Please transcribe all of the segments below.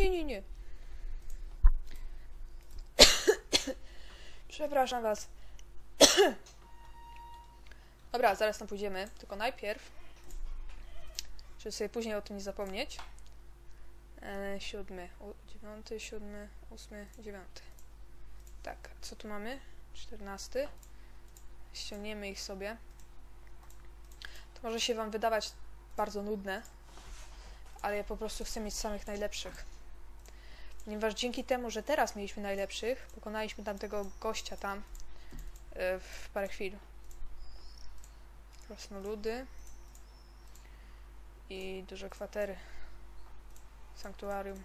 nie, nie, nie. Przepraszam was. Dobra, zaraz tam pójdziemy, tylko najpierw, żeby sobie później o tym nie zapomnieć. E, siódmy, dziewiąty, siódmy, ósmy, dziewiąty. Tak, co tu mamy? Czternasty. Ściągniemy ich sobie. To może się wam wydawać bardzo nudne, ale ja po prostu chcę mieć samych najlepszych. Ponieważ dzięki temu, że teraz mieliśmy najlepszych, pokonaliśmy tamtego gościa tam e, w parę chwil. Krasnoludy i duże kwatery. Sanktuarium.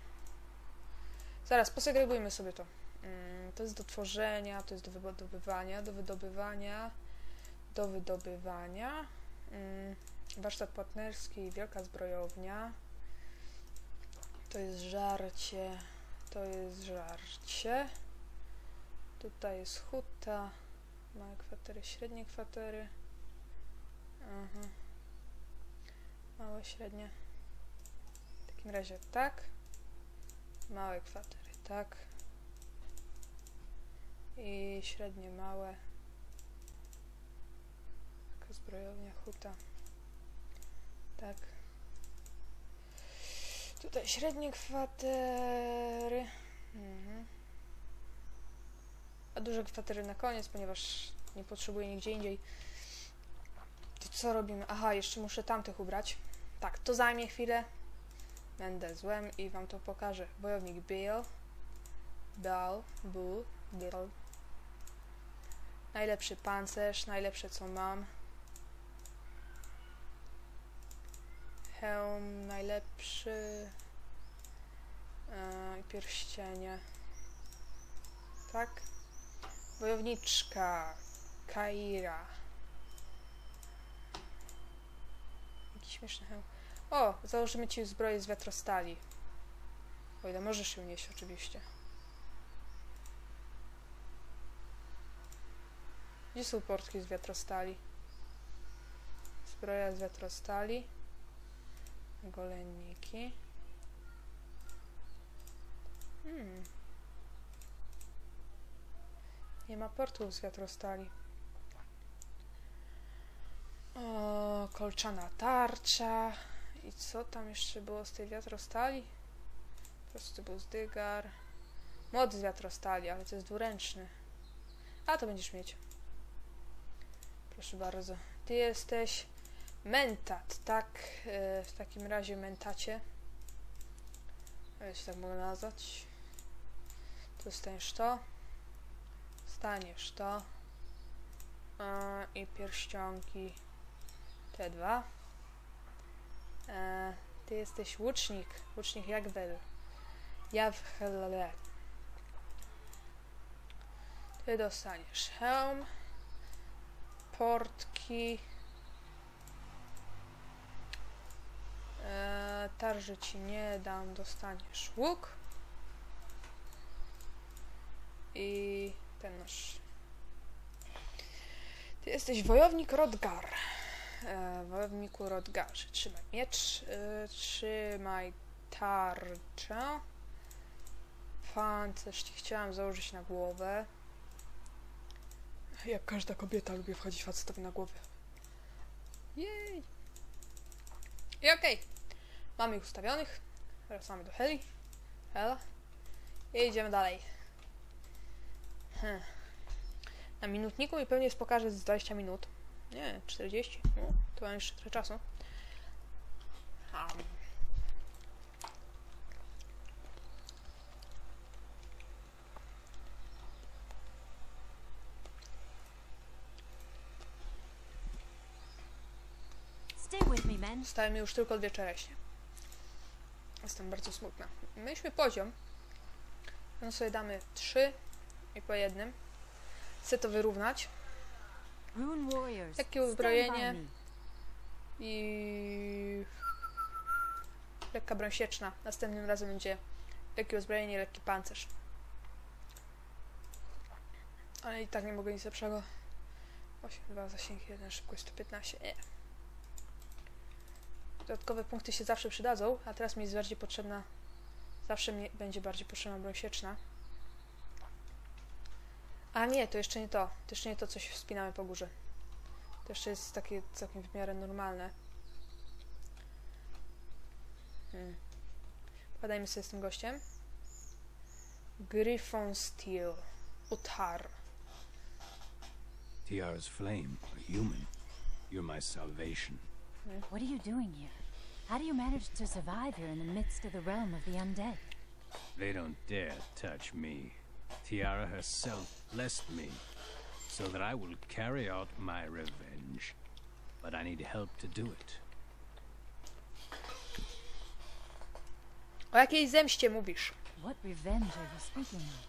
Zaraz, posegregujmy sobie to. Mm, To jest do tworzenia, to jest do wydobywania, do wydobywania, do wydobywania. Mm, Warsztat partnerski, wielka zbrojownia. To jest żarcie, to jest żarcie. Tutaj jest huta, małe kwatery, średnie kwatery. Aha. Małe, średnie. W takim razie tak. Małe kwatery, tak. I średnie, małe. Taka zbrojownia, huta. Tak. Tutaj średnie kwatery. Mhm. A duże kwatery na koniec, ponieważ nie potrzebuję nigdzie indziej. To co robimy? Aha, jeszcze muszę tamtych ubrać. Tak, to zajmie chwilę. Będę złem i wam to pokażę. Wojownik Bill. Bill. Bull. Bill. Najlepszy pancerz, najlepsze co mam. Hełm najlepszy. Yy, pierścienie. Tak? Wojowniczka. Kaira. Jaki śmieszny hełm. O, założymy ci zbroję z wiatrostali. O ile możesz ją nieść, oczywiście. Gdzie są portki z wiatrostali? Zbroja z wiatrostali. Golenniki. Hmm. Nie ma portów z wiatrostali. O, kolczana tarcza. I co tam jeszcze było z tej wiatrostali? Prosty był zdygar. Mod z wiatrostali, ale to jest dwuręczny. A, to będziesz mieć. Proszę bardzo. Ty jesteś mentat, tak? E, W takim razie mentacie. Jeśli tak mogę nazwać. Dostaniesz to. Staniesz to. E, I pierścionki. Te dwa. E, ty jesteś łucznik. Łucznik Jagwel. Jawhele. Ty dostaniesz hełm. Portki. E, tarży ci nie dam. Dostaniesz łuk. I ten masz. Ty jesteś wojownik Rodgar. E, wojowniku Rodgarze. Trzymaj miecz. E, trzymaj tarczę. Pancerz ci chciałam założyć na głowę. Jak każda kobieta lubię wchodzić facetowi na głowę. Jej! I okej. Mamy ich ustawionych. Wracamy do Heli. Hela. I idziemy dalej. Hmm. Na minutniku mi pewnie pokaże z 20 minut. Nie, 40. No, to mam jeszcze trochę czasu. Um. Stay with me, men. Zostały mi już tylko dwie czereśnie. Jestem bardzo smutna. Mieliśmy poziom. No sobie damy trzy i po jednym. Chcę to wyrównać. By uzbrojenie? I lekka broń sieczna. Następnym razem będzie lekkie uzbrojenie, lekki pancerz. Ale i tak nie mogę nic lepszego. 8, 2, zasięg 1, szybkość 115. Nie. Dodatkowe punkty się zawsze przydadzą, a teraz mi jest bardziej potrzebna Zawsze mnie będzie bardziej potrzebna broń sieczna. A nie, to jeszcze nie to. To jeszcze nie to, co się wspinamy po górze. To jeszcze jest takie całkiem w miarę normalne. Hmm. Pogadajmy sobie z tym gościem. Griffon Steel. Utar. Tiara's flame, a human. You're my salvation. What are you doing here? How do you manage to survive here in the midst of the realm of the undead? They don't dare touch me. Tiara herself blessed me, so that I will carry out my revenge. But I need help to do it. O jakiej zemście mówisz? What revenge are you speaking of?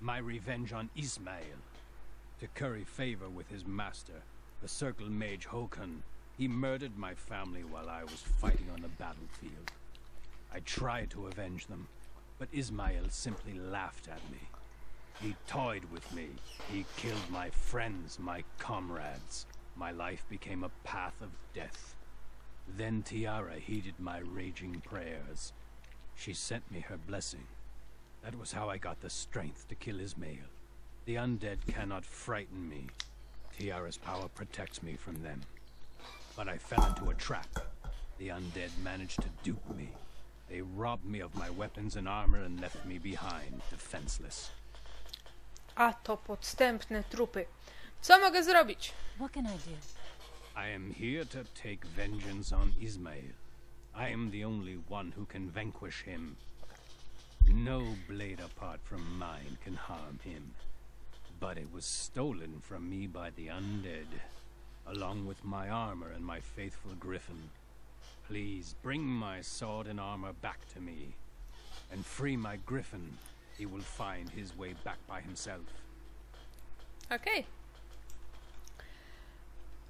My revenge on Ismail. To curry favor with his master, the Circle Mage Hokan. He murdered my family while I was fighting on the battlefield. I tried to avenge them, but Ismail simply laughed at me. He toyed with me. He killed my friends, my comrades. My life became a path of death. Then Tiara heeded my raging prayers. She sent me her blessing. That was how I got the strength to kill Ismail. The undead cannot frighten me. Tiara's power protects me from them. But I fell into a trap. The undead managed to dupe me. They robbed me of my weapons and armor and left me behind, defenseless. A to podstępne trupy. Co mogę zrobić? What can I do? I am here to take vengeance on Ismail. I am the only one who can vanquish him. No blade apart from mine can harm him. But it was stolen from me by the undead, along with my armor and my faithful griffin. Please bring my sword and armor back to me, and free my griffin. He will find his way back by himself. Okej.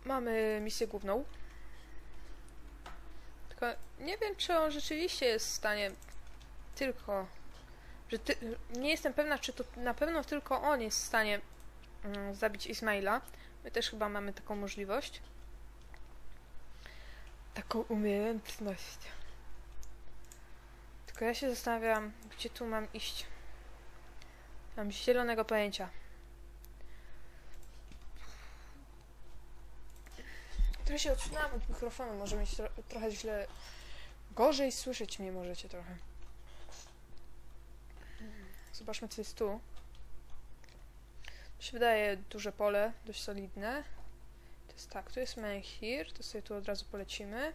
Mamy misję główną. Tylko nie wiem, czy on rzeczywiście jest w stanie tylko. Że ty, nie jestem pewna, czy to na pewno tylko on jest w stanie mm, zabić Ismaila. My też chyba mamy taką możliwość. Taką umiejętność. Tylko ja się zastanawiam, gdzie tu mam iść. Mam zielonego pojęcia. Trochę się odsunęłam od mikrofonu, może mieć tro trochę źle... Gorzej słyszeć mnie możecie trochę. Zobaczmy, co jest tu. Się wydaje duże pole, dość solidne. To jest tak, tu jest menhir, to sobie tu od razu polecimy.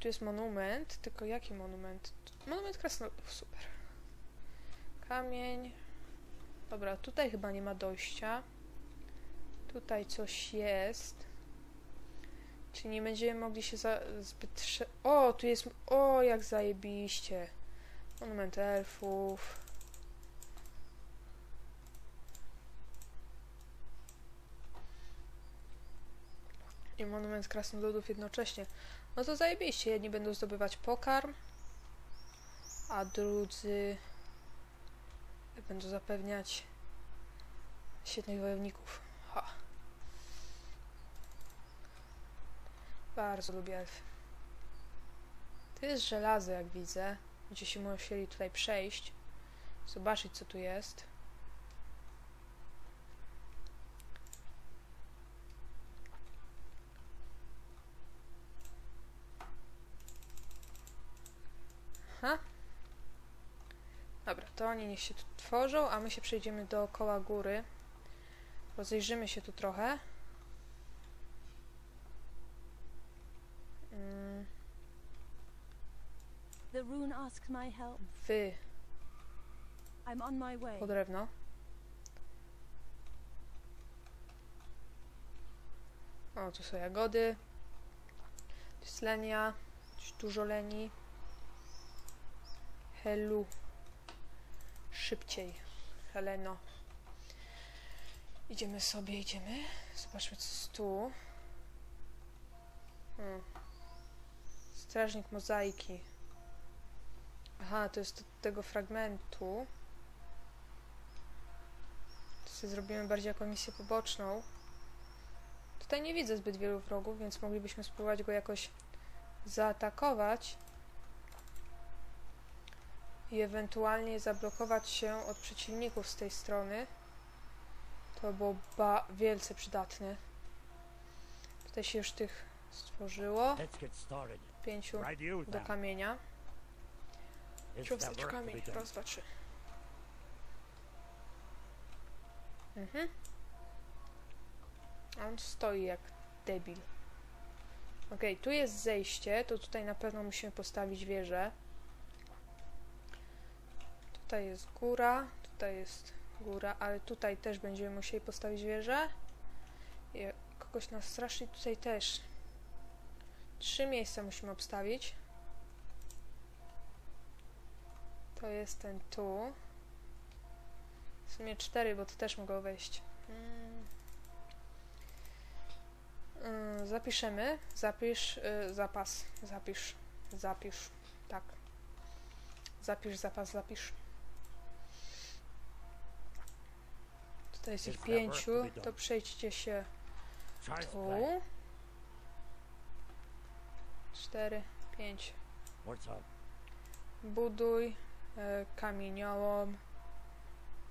Tu jest monument, tylko jaki monument? Monument krasnoludów, super. Kamień. Dobra, tutaj chyba nie ma dojścia. Tutaj coś jest. Czyli nie będziemy mogli się za, zbyt... O, tu jest... O, jak zajebiście. Monument elfów. I monument krasnoludów jednocześnie. No to zajebiście. Jedni będą zdobywać pokarm, a drudzy będą zapewniać świetnych wojowników. Ha. Bardzo lubię elfy. To jest żelazo, jak widzę. Będziecie musieli tutaj przejść. Zobaczyć, co tu jest. Ha? Oni niech się tu tworzą, a my się przejdziemy dookoła góry. Rozejrzymy się tu trochę. Mm. Wy, po drewno. O, tu są jagody. Tu jest lenia. Dużo leni. Helu. Szybciej. Heleno. Idziemy sobie, idziemy. Zobaczmy, co jest tu. Hmm. Strażnik mozaiki. Aha, to jest od tego fragmentu. To sobie zrobimy bardziej jako misję poboczną. Tutaj nie widzę zbyt wielu wrogów, więc moglibyśmy spróbować go jakoś zaatakować. I ewentualnie zablokować się od przeciwników z tej strony. To było ba wielce przydatne. Tutaj się już tych stworzyło. Pięciu do kamienia. To kamień. Raz, dwa, trzy. Mhm. On stoi jak debil. Okej, tu jest zejście, to tutaj na pewno musimy postawić wieżę. Tutaj jest góra, tutaj jest góra, ale tutaj też będziemy musieli postawić wieżę. I kogoś nas strasznie tutaj też. Trzy miejsca musimy obstawić. To jest ten tu. W sumie cztery, bo to też mogą wejść. Mm. Mm, Zapiszemy. Zapisz y, zapas. Zapisz. Zapisz. Tak. Zapisz zapas, zapisz. Tutaj jest ich pięciu, to to przejdźcie się tu. Cztery, pięć. Buduj e, kamieniołom.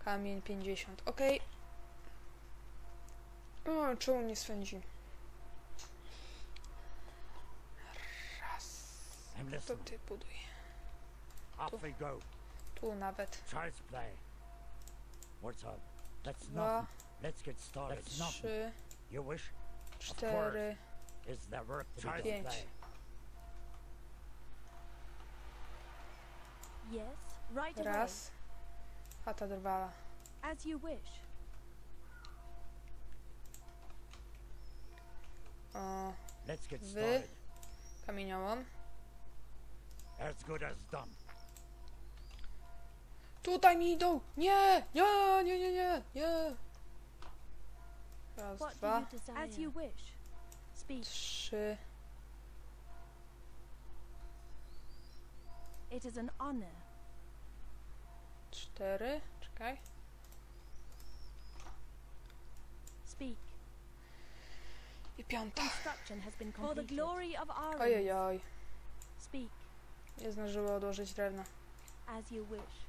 Kamień 50. Ok. O, czemu nie swędzi? Raz. I'm To ty buduj. Go. Tu nawet. What's up? That's Dwa. Let's get started. Trzy, You wish? cztery. Is there work to be done? Pięć. Yes, right away. Raz. Chata drwala. As you wish. O, Let's get Wy. started. kamieniołom. As good as done. Tutaj mi idą! Nie! Nie, nie, nie, nie, nie! Raz, What do dwa, trzy, It is an honor. cztery. Czekaj. Speak. I piąta. Construction has been For the completed. glory of Arwen. Ojej, Speak. nie zdążyło odłożyć drewna. As you wish.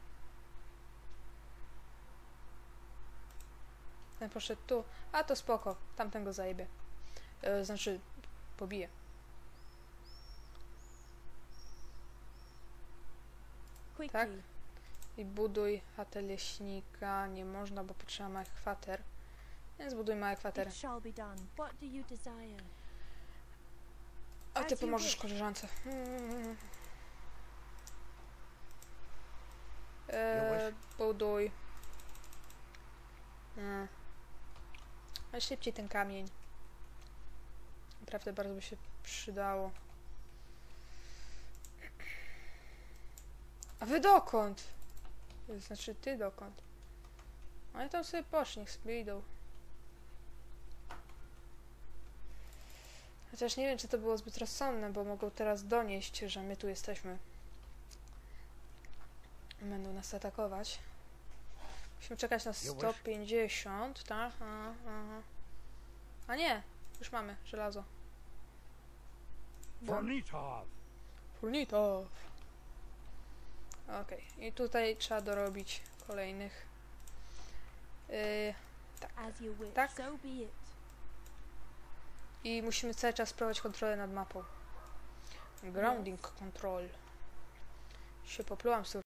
Ten poszedł tu. A to spoko. Tamten go zajebie. E, znaczy, pobije. Tak? I buduj chatę leśnika. Nie można, bo potrzeba małych kwater. Więc buduj małe kwatery. A ty pomożesz koleżance. Mm. E, buduj. Mm. Ale szybciej ten kamień. Naprawdę bardzo by się przydało. A wy dokąd? Znaczy ty dokąd? Ale tam sobie poszli, niech sobie idą. Chociaż nie wiem, czy to było zbyt rozsądne, bo mogą teraz donieść, że my tu jesteśmy. Będą nas atakować. Musimy czekać na wish. 150, tak? Aha, aha. A nie, już mamy żelazo. Fornitov. Furnito. Okej, i tutaj trzeba dorobić kolejnych. Yy, As you wish. Tak. So be it. I musimy cały czas prowadzić kontrolę nad mapą. Grounding control. Się poplułam z tą